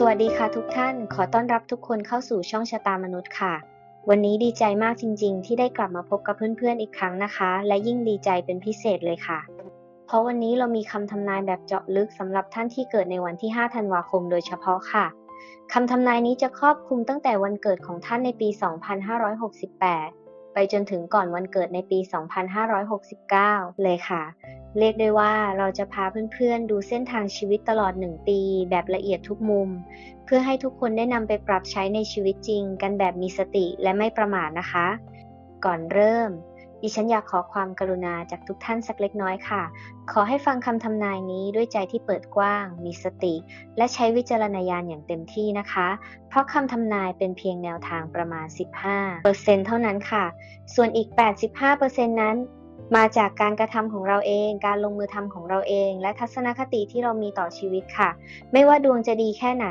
สวัสดีค่ะทุกท่าน ขอต้อนรับทุกคนเข้าสู่ช่องชะตามนุษย์ค่ะ วันนี้ดีใจมากจริง ๆ ที่ได้กลับมาพบกับเพื่อนๆอีกครั้งนะคะ และยิ่งดีใจเป็นพิเศษเลยค่ะ เพราะวันนี้เรามีคำทำนายแบบเจาะลึกสำหรับท่านที่เกิดในวันที่ 5 ธันวาคมโดยเฉพาะค่ะคำทำนายนี้จะครอบคลุมตั้งแต่วันเกิดของท่านในปี 2568 ไปจนถึงก่อนวันเกิดในปี 2569 เลยค่ะ เรียกได้ว่าเราจะพาเพื่อนๆ ดูเส้นทางชีวิตตลอด 1 ปี แบบละเอียดทุกมุม เพื่อให้ทุกคนได้นำไปปรับใช้ในชีวิตจริง กันแบบมีสติและไม่ประมาทนะคะ ก่อนเริ่ม ดิฉันอยากขอความกรุณาจากทุกท่านสักเล็กน้อยค่ะ ขอให้ฟังคำทำนายนี้ด้วยใจที่เปิดกว้าง มีสติ และใช้วิจารณญาณอย่างเต็มที่นะคะ เพราะคำทำนายเป็นเพียงแนวทางประมาณ 15%เท่านั้นค่ะ ส่วนอีก 85%นั้นมาจากการกระทำของเราเอง การลงมือทำของเราเอง และทัศนคติที่เรามีต่อชีวิตค่ะ ไม่ว่าดวงจะดีแค่ไหน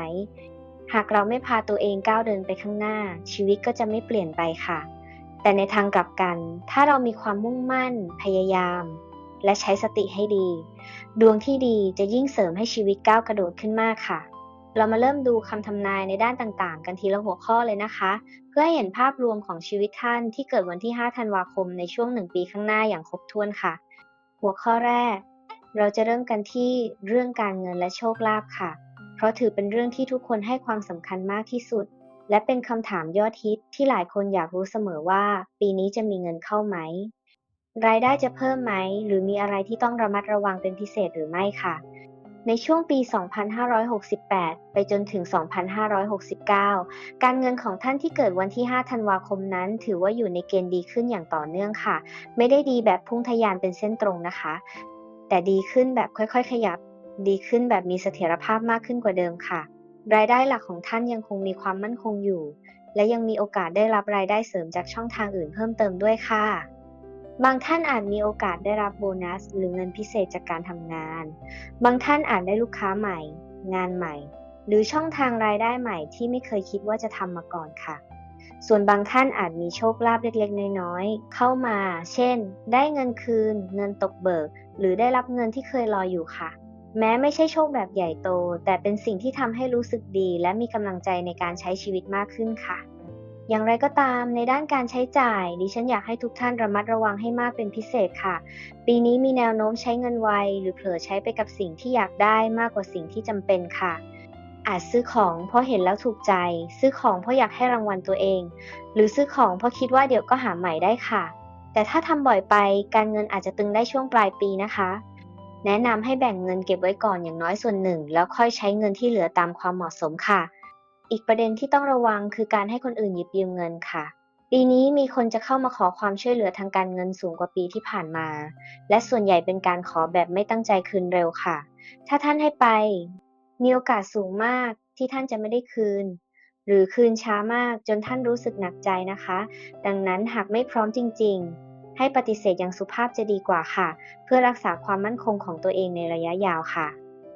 หากเราไม่พาตัวเองก้าวเดินไปข้างหน้า ชีวิตก็จะไม่เปลี่ยนไปค่ะ แต่ในทางกลับกัน ถ้าเรามีความมุ่งมั่น พยายาม และใช้สติให้ดี ดวงที่ดีจะยิ่งเสริมให้ชีวิตก้าวกระโดดขึ้นมากค่ะ เรามาเริ่มดูคำทำนายในด้านต่างๆ กันทีละหัวข้อเลยนะคะ เพื่อให้เห็นภาพรวมของชีวิตท่านที่เกิดวันที่ 5 ธันวาคมในช่วง 1 ปีข้างหน้าอย่างครบถ้วนค่ะ หัวข้อแรก เราจะเริ่มกันที่เรื่องการเงินและโชคลาภค่ะ เพราะถือเป็นเรื่องที่ทุกคนให้ความสำคัญมากที่สุด และเป็นคำถามยอดฮิตที่หลายคนอยากรู้เสมอว่า ปีนี้จะมีเงินเข้าไหม รายได้จะเพิ่มไหม หรือมีอะไรที่ต้องระมัดระวังเป็นพิเศษหรือไม่ค่ะ ในช่วงปี 2568 ไปจนถึง 2569 การเงินของท่านที่เกิดวันที่ 5 ธันวาคมนั้น ถือว่าอยู่ในเกณฑ์ดีขึ้นอย่างต่อเนื่องค่ะ ไม่ได้ดีแบบพุ่งทะยานเป็นเส้นตรงนะคะ แต่ดีขึ้นแบบค่อยๆ ขยับ ดีขึ้นแบบมีเสถียรภาพมากขึ้นกว่าเดิมค่ะ รายได้หลักของท่านยังคงมีความมั่นคงอยู่ และยังมีโอกาสได้รับรายได้เสริมจากช่องทางอื่นเพิ่มเติมด้วยค่ะ บางท่านอาจมีโอกาสได้รับโบนัส หรือเงินพิเศษจากการทำงาน บางท่านอาจได้ลูกค้าใหม่ งานใหม่ หรือช่องทางรายได้ใหม่ที่ไม่เคยคิดว่าจะทำมาก่อนค่ะ ส่วนบางท่านอาจมีโชคลาภเล็กๆ น้อยๆ เข้ามา เช่น ได้เงินคืน เงินตกเบิก หรือได้รับเงินที่เคยรออยู่ค่ะ แม้ไม่ใช่โชคแบบใหญ่โต แต่เป็นสิ่งที่ทำให้รู้สึกดี และมีกำลังใจในการใช้ชีวิตมากขึ้นค่ะ อย่างไรก็ตามในด้านการใช้จ่าย ดิฉันอยากให้ทุกท่านระมัดระวังให้มากเป็นพิเศษค่ะ ปีนี้มีแนวโน้มใช้เงินไว หรือเผลอใช้ไปกับสิ่งที่อยากได้มากกว่าสิ่งที่จำเป็นค่ะ อาจซื้อของเพราะเห็นแล้วถูกใจ ซื้อของเพราะอยากให้รางวัลตัวเอง หรือซื้อของเพราะคิดว่าเดี๋ยวก็หาใหม่ได้ค่ะ แต่ถ้าทำบ่อยไป การเงินอาจจะตึงได้ช่วงปลายปีนะคะ แนะนำให้แบ่งเงินเก็บไว้ก่อนอย่างน้อยส่วนหนึ่ง แล้วค่อยใช้เงินที่เหลือตามความเหมาะสมค่ะ อีกประเด็นที่ต้องระวังคือการให้คนอื่นหยิบยืมเงินค่ะ ปีนี้มีคนจะเข้ามาขอความช่วยเหลือทางการเงินสูงกว่าปีที่ผ่านมา และส่วนใหญ่เป็นการขอแบบไม่ตั้งใจคืนเร็วค่ะ ถ้าท่านให้ไป มีโอกาสสูงมากที่ท่านจะไม่ได้คืน หรือคืนช้ามากจนท่านรู้สึกหนักใจนะคะ ดังนั้นหากไม่พร้อมจริง ๆ ให้ปฏิเสธอย่างสุภาพจะดีกว่าค่ะ เพื่อรักษาความมั่นคงของตัวเองในระยะยาวค่ะ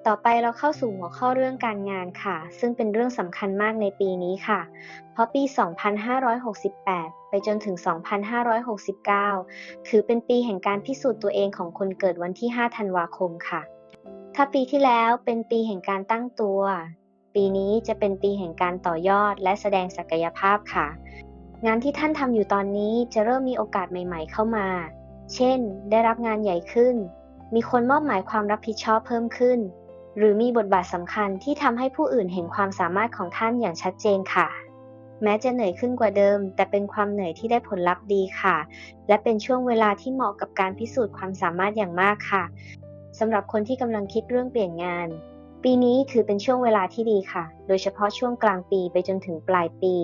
ต่อไปเราเข้าสู่หัวข้อเรื่องการงานค่ะ ซึ่งเป็นเรื่องสำคัญมากในปีนี้ค่ะ เพราะปี 2568ไปจนถึง 2569 ถือเป็นปีแห่งการพิสูจน์ตัวเองของคนเกิดวันที่ 5 ธันวาคมค่ะ ถ้าปีที่แล้วเป็นปีแห่งการตั้งตัว ปีนี้จะเป็นปีแห่งการต่อยอดและแสดงศักยภาพค่ะ งานที่ท่านทำอยู่ตอนนี้จะเริ่มมีโอกาสใหม่ ๆ เข้ามา เช่น ได้รับงานใหญ่ขึ้น มีคนมอบหมายความรับผิดชอบเพิ่มขึ้น หรือมีบทบาทสำคัญที่ทำให้ผู้อื่นเห็นความสามารถของท่านอย่างชัดเจนค่ะ แม้จะเหนื่อยขึ้นกว่าเดิม แต่เป็นความเหนื่อยที่ได้ผลลัพธ์ดีค่ะ และเป็นช่วงเวลาที่เหมาะกับการพิสูจน์ความสามารถอย่างมากค่ะสำหรับคนที่กำลังคิดเรื่องเปลี่ยนงาน ปีนี้ถือเป็นช่วงเวลาที่ดีค่ะ โดยเฉพาะช่วงกลางปีไปจนถึงปลายปี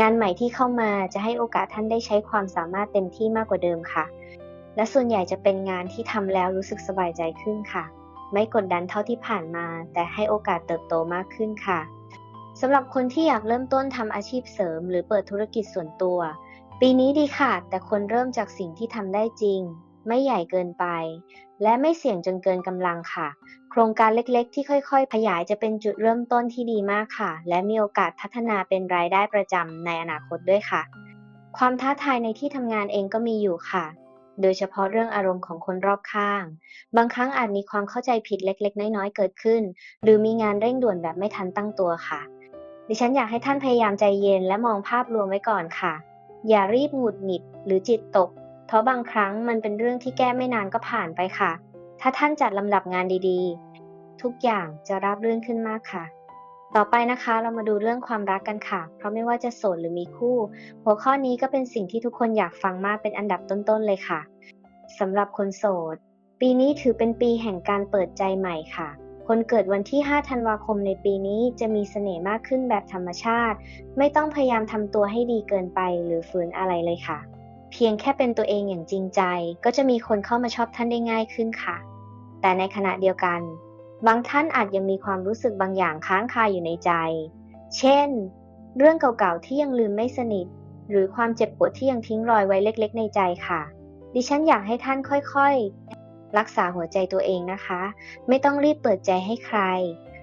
งานใหม่ที่เข้ามาจะให้โอกาสท่านได้ใช้ความสามารถเต็มที่มากกว่าเดิมค่ะ และส่วนใหญ่จะเป็นงานที่ทำแล้วรู้สึกสบายใจขึ้นค่ะ ไม่กดดันเท่าที่ผ่านมา แต่ให้โอกาสเติบโตมากขึ้นค่ะสำหรับคนที่อยากเริ่มต้นทำอาชีพเสริม หรือเปิดธุรกิจส่วนตัว ปีนี้ดีค่ะ แต่ควรเริ่มจากสิ่งที่ทำได้จริง ไม่ใหญ่เกินไป และไม่เสี่ยงจนเกินกำลังค่ะ โครงการเล็กๆ ที่ค่อยๆ ขยายจะเป็นจุดเริ่มต้นที่ดีมากค่ะ และมีโอกาสพัฒนาเป็นรายได้ประจำในอนาคตด้วยค่ะ ความท้าทายในที่ทำงานเองก็มีอยู่ค่ะ โดยเฉพาะเรื่องอารมณ์ของคนรอบข้าง บางครั้งอาจมีความเข้าใจผิดเล็ก ๆ น้อยๆ เกิดขึ้น หรือมีงานเร่งด่วนแบบไม่ทันตั้งตัวค่ะ ดิฉันอยากให้ท่านพยายามใจเย็นและมองภาพรวมไว้ก่อนค่ะ อย่ารีบหงุดหงิดหรือจิตตก เพราะบางครั้งมันเป็นเรื่องที่แก้ไม่นานก็ผ่านไปค่ะ ถ้าท่านจัดลำดับงานดีๆ ทุกอย่างจะราบรื่นขึ้นมากค่ะ ต่อไปนะคะเรามาดูเรื่องความรักกันค่ะ เพราะไม่ว่าจะโสดหรือมีคู่ หัวข้อนี้ก็เป็นสิ่งที่ทุกคนอยากฟังมากเป็นอันดับต้นๆเลยค่ะสำหรับคนโสด ปีนี้ถือเป็นปีแห่งการเปิดใจใหม่ค่ะคนเกิดวันที่ 5 ธันวาคมในปีนี้จะมีเสน่ห์มากขึ้นแบบธรรมชาติ ไม่ต้องพยายามทำตัวให้ดีเกินไปหรือฝืนอะไรเลยค่ะ เพียงแค่เป็นตัวเองอย่างจริงใจ ก็จะมีคนเข้ามาชอบท่านได้ง่ายขึ้นค่ะ แต่ในขณะเดียวกัน บางท่านอาจยังมีความรู้สึกบางอย่างค้างคาอยู่ในใจ เช่น เรื่องเก่าๆที่ยังลืมไม่สนิท หรือความเจ็บปวดที่ยังทิ้งรอยไว้เล็ก ๆ ในใจค่ะ ดิฉันอยากให้ท่านค่อยๆ รักษาหัวใจตัวเองนะคะ ไม่ต้องรีบเปิดใจให้ใคร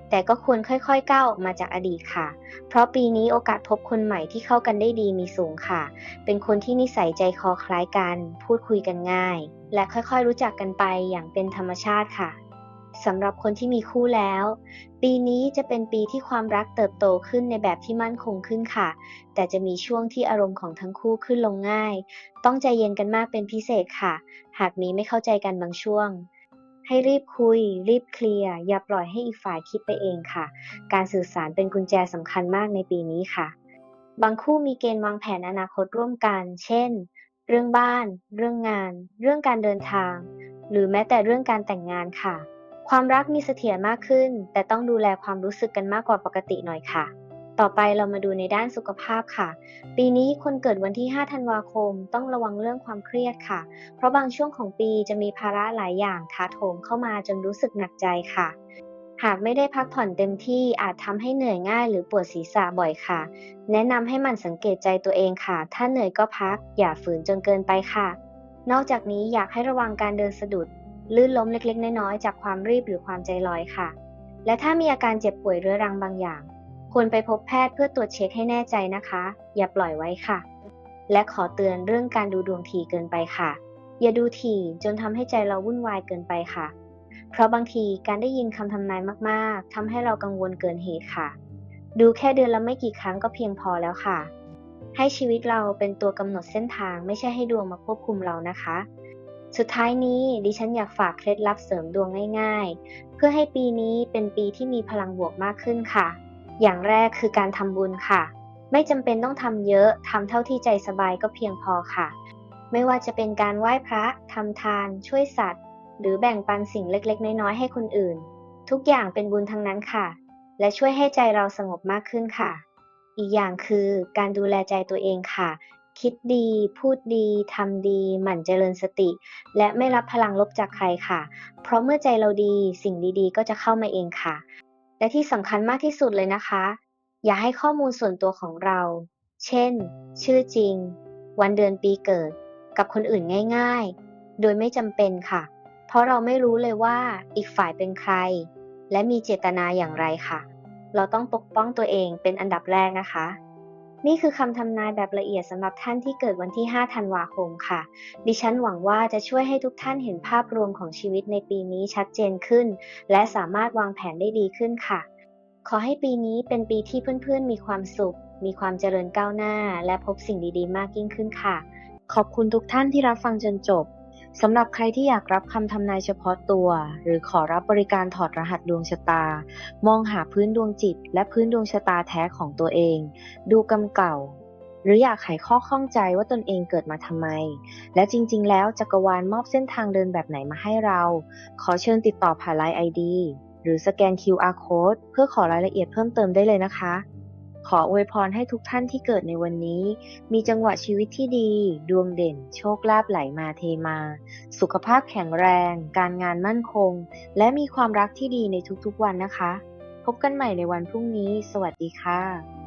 แต่ก็ควรค่อยๆก้าวออกมาจากอดีตค่ะ เพราะปีนี้โอกาสพบคนใหม่ที่เข้ากันได้ดีมีสูงค่ะ เป็นคนที่นิสัยใจคอคล้ายกัน พูดคุยกันง่าย และค่อยๆรู้จักกันไปอย่างเป็นธรรมชาติค่ะสำหรับคนที่มีคู่แล้ว ปีนี้จะเป็นปีที่ความรักเติบโตขึ้นในแบบที่มั่นคงขึ้นค่ะ แต่จะมีช่วงที่อารมณ์ของทั้งคู่ขึ้นลงง่าย ต้องใจเย็นกันมากเป็นพิเศษค่ะ หากมีไม่เข้าใจกันบางช่วง ให้รีบคุย รีบเคลียร์อย่าปล่อยให้อีกฝ่ายคิดไปเองค่ะ การสื่อสารเป็นกุญแจสำคัญมากในปีนี้ค่ะ บางคู่มีเกณฑ์วางแผนอนาคตร่วมกัน เช่น เรื่องบ้าน เรื่องงาน เรื่องการเดินทาง หรือแม้แต่เรื่องการแต่งงานค่ะ ความรักมีเสถียรมากขึ้น แต่ต้องดูแลความรู้สึกกันมากกว่าปกติหน่อยค่ะ ต่อไปเรามาดูในด้านสุขภาพค่ะ ปีนี้คนเกิดวันที่ 5 ธันวาคม ต้องระวังเรื่องความเครียดค่ะ เพราะบางช่วงของปีจะมีภาระหลายอย่างท้าโถมเข้ามาจนรู้สึกหนักใจค่ะ หากไม่ได้พักผ่อนเต็มที่อาจทำให้เหนื่อยง่ายหรือปวดศีรษะบ่อยค่ะ แนะนำให้มันสังเกตใจตัวเองค่ะ ถ้าเหนื่อยก็พัก อย่าฝืนจนเกินไปค่ะ นอกจากนี้อยากให้ระวังการเดินสะดุด ลื่นล้มเล็กๆ น้อยๆจากความรีบหรือความใจลอยค่ะ และถ้ามีอาการเจ็บป่วยเรื้อรังบางอย่าง ควรไปพบแพทย์เพื่อตรวจเช็คให้แน่ใจนะคะ อย่าปล่อยไว้ค่ะ และขอเตือนเรื่องการดูดวงถี่เกินไปค่ะ อย่าดูถี่จนทำให้ใจเราวุ่นวายเกินไปค่ะ เพราะบางทีการได้ยินคำทำนายมากๆทำให้เรากังวลเกินเหตุค่ะ ดูแค่เดือนละไม่กี่ครั้งก็เพียงพอแล้วค่ะ ให้ชีวิตเราเป็นตัวกำหนดเส้นทางไม่ใช่ให้ดวงมาควบคุมเรานะคะสุดท้ายนี้ดิฉันอยากฝากเคล็ดลับเสริมดวงง่ายๆ เพื่อให้ปีนี้เป็นปีที่มีพลังบวกมากขึ้นค่ะ อย่างแรกคือการทำบุญค่ะ ไม่จำเป็นต้องทำเยอะทำเท่าที่ใจสบายก็เพียงพอค่ะ ไม่ว่าจะเป็นการไหว้พระทำทาน ช่วยสัตว์ หรือแบ่งปันสิ่งเล็กๆ น้อยๆให้คนอื่น ทุกอย่างเป็นบุญทั้งนั้นค่ะ และช่วยให้ใจเราสงบมากขึ้นค่ะ อีกอย่างคือการดูแลใจตัวเองค่ะ คิดดี พูดดี ทำดี หมั่นเจริญสติ และไม่รับพลังลบจากใครค่ะ เพราะเมื่อใจเราดีสิ่งดีๆ ก็จะเข้ามาเองค่ะ และที่สำคัญมากที่สุดเลยนะคะ อย่าให้ข้อมูลส่วนตัวของเรา เช่น ชื่อจริง วันเดือนปีเกิด กับคนอื่นง่ายๆ โดยไม่จำเป็นค่ะ เพราะเราไม่รู้เลยว่าอีกฝ่ายเป็นใคร และมีเจตนาอย่างไรค่ะ เราต้องปกป้องตัวเองเป็นอันดับแรกนะคะ นี่คือคำทำนายแบบละเอียดสำหรับท่านที่เกิดวันที่ 5 ธันวาคมค่ะ ดิฉันหวังว่าจะช่วยให้ทุกท่านเห็นภาพรวมของชีวิตในปีนี้ชัดเจนขึ้น และสามารถวางแผนได้ดีขึ้นค่ะ ขอให้ปีนี้เป็นปีที่เพื่อนๆ มีความสุข มีความเจริญก้าวหน้า และพบสิ่งดีๆ มากยิ่งขึ้นค่ะ ขอบคุณทุกท่านที่รับฟังจนจบ สำหรับใครที่อยากรับคำทำนายเฉพาะตัว หรือขอรับบริการถอดรหัสดวงชะตา มองหาพื้นดวงจิต และพื้นดวงชะตาแท้ของตัวเอง ดูกรรมเก่า หรืออยากไขข้อข้องใจว่าตนเองเกิดมาทำไม และจริง ๆ แล้วจักรวาลมอบเส้นทางเดินแบบไหนมาให้เรา ขอเชิญติดต่อผ่านไลน์ ID หรือสแกน QR Code เพื่อขอรายละเอียดเพิ่มเติมได้เลยนะคะ ขออวยพรให้ทุกท่านที่เกิดในวันนี้ มีจังหวะชีวิตที่ดี ดวงเด่น โชคลาภไหลมาเทมา สุขภาพแข็งแรง การงานมั่นคง และมีความรักที่ดีในทุกๆวันนะคะ พบกันใหม่ในวันพรุ่งนี้ สวัสดีค่ะ